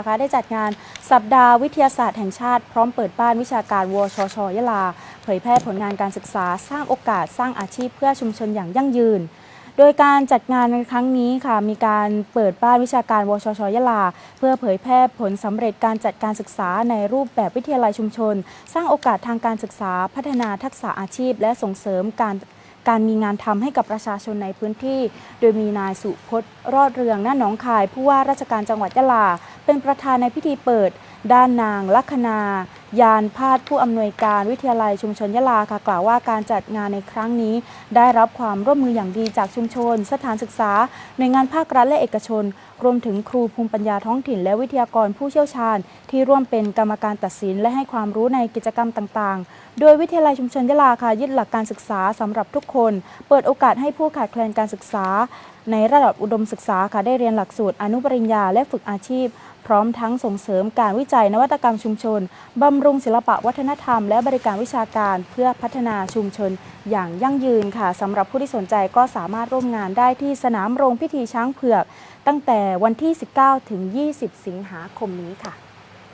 นะคะได้จัดงานสัปดาห์วิทยาศาสตร์แห่งชาติพร้อมเปิดบ้านวิชาการวชชยะลา เผยแพร่ผลงานการศึกษาสร้างโอกาสสร้างอาชีพเพื่อชุมชนอย่างยั่งยืน โดยการจัดงานในครั้งนี้ค่ะ มีการเปิดบ้านวิชาการวชชยะลา เพื่อเผยแพร่ผลสำเร็จการจัดการศึกษาในรูปแบบวิทยาลัยชุมชน สร้างโอกาสทางการศึกษาพัฒนาทักษะอาชีพ และส่งเสริมการการมีงานทำให้กับประชาชนในพื้นที่ โดยมีนายสุพจน์รอดเรืองหน้าหนองคาย ผู้ว่าราชการจังหวัดยะลา เป็นประธานในพิธีเปิด ด้านนางลัคนา ยานพาดผู้อำนวยการวิทยาลัยชุมชนยะลาค่ะกล่าวว่าการจัดงานในครั้งนี้ ได้รับความร่วมมืออย่างดีจากชุมชน สถานศึกษา หน่วยงานภาครัฐและเอกชน รวมถึงครูภูมิปัญญาท้องถิ่น และวิทยากรผู้เชี่ยวชาญ ที่ร่วมเป็นกรรมการตัดสิน และให้ความรู้ในกิจกรรมต่าง ๆ โดยวิทยาลัยชุมชนยะลาค่ะยึดหลักการศึกษาสำหรับทุกคน เปิดโอกาสให้ผู้ขาดแคลนการศึกษาในระดับอุดมศึกษาค่ะได้เรียนหลักสูตรอนุปริญญาและฝึกอาชีพ พร้อมทั้งส่งเสริมการวิจัยนวัตกรรมชุมชน บำรุงศิลปะวัฒนธรรม และบริการวิชาการเพื่อพัฒนาชุมชน อย่างยั่งยืนค่ะสำหรับผู้ที่สนใจก็สามารถร่วมงานได้ที่สนามโรงพิธีช้างเผือก ตั้งแต่วันที่ 19 ถึง 20 สิงหาคมนี้ค่ะ